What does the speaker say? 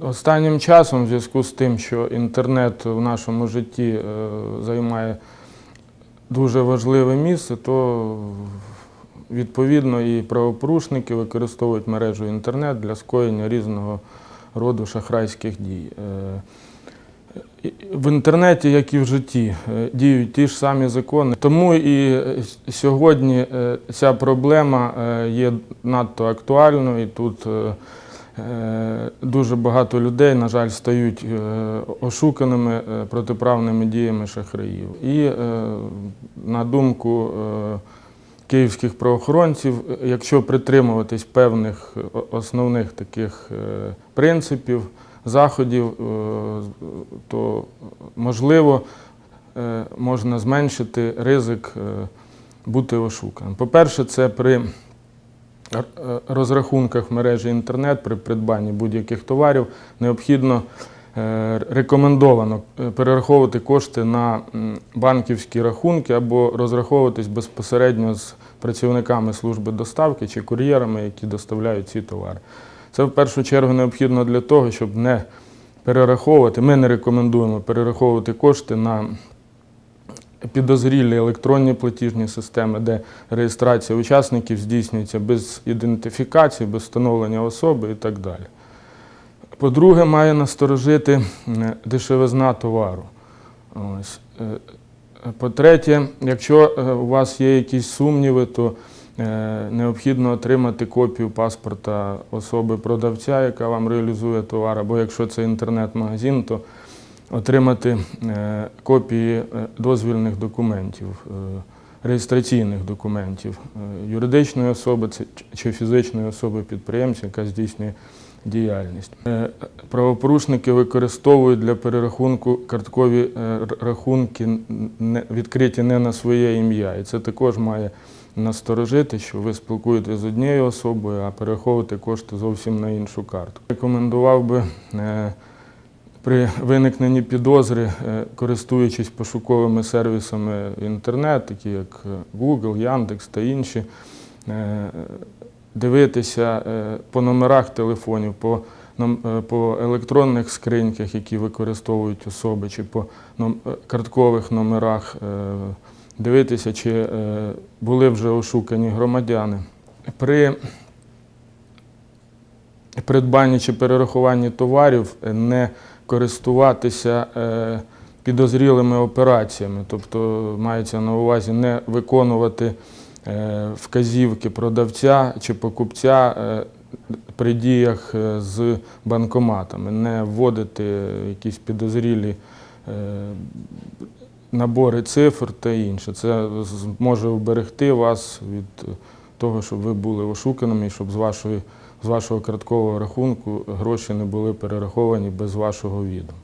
Останнім часом, в зв'язку з тим, що інтернет в нашому житті е, займає дуже важливе місце, то відповідно і правопорушники використовують мережу інтернет для скоєння різного роду шахрайських дій. Е, В інтернеті, як і в житті, е, діють ті ж самі закони. Тому і сьогодні ця проблема є надто актуальною. І тут дуже багато людей, на жаль, стають е, ошуканими е, протиправними діями шахраїв. І е, на думку е, київських правоохоронців, е, якщо притримуватись певних е, основних таких е, принципів, заходів, е, то можливо е, можна зменшити ризик е, бути ошуканим. По-перше, це при е, розрахунках в мережі інтернет, при придбанні будь-яких товарів необхідно е, рекомендовано е, перераховувати кошти на банківські рахунки або розраховуватись безпосередньо з працівниками служби доставки чи кур'єрами, які доставляють ці товари. Це в першу чергу необхідно для того, щоб не перераховувати. Ми не рекомендуємо перераховувати кошти на підозрілі електронні платіжні системи, де реєстрація учасників здійснюється без ідентифікації, без встановлення особи і так далі. По-друге, має насторожити дешевизна товару. Е, По-третє, якщо е, у вас є якісь сумніви, то е, необхідно отримати копію паспорта особи продавця, яка вам реалізує товар, або якщо це інтернет-магазин, то отримати е, копії е, дозвільних документів, е, реєстраційних документів юридичної особи чи фізичної особи підприємця, яка здійснює діяльність. Правопорушники використовують для перерахунку карткові рахунки, відкриті не на своє ім'я. І це також має насторожити, що ви спілкуєтеся з однією особою, а перераховуєте кошти зовсім на іншу карту. Рекомендував би при виникненні підозри, е, користуючись пошуковими сервісами інтернет, такі як е, Google, Яндекс та інші, е, дивитися по номерах телефонів, по, по електронних скриньках, які використовують особи, чи по карткових номерах, дивитися, чи були вже ошукані громадяни. При придбанні чи перерахуванні товарів не користуватися е, підозрілими операціями, тобто мається на увазі не виконувати е, вказівки продавця чи покупця е, при діях з банкоматами, не вводити якісь підозрілі набори цифр та інше. Це зможе вберегти вас від того, щоб ви були ошуканими і щоб з вашої з вашого карткового рахунку гроші не були перераховані без вашого відома.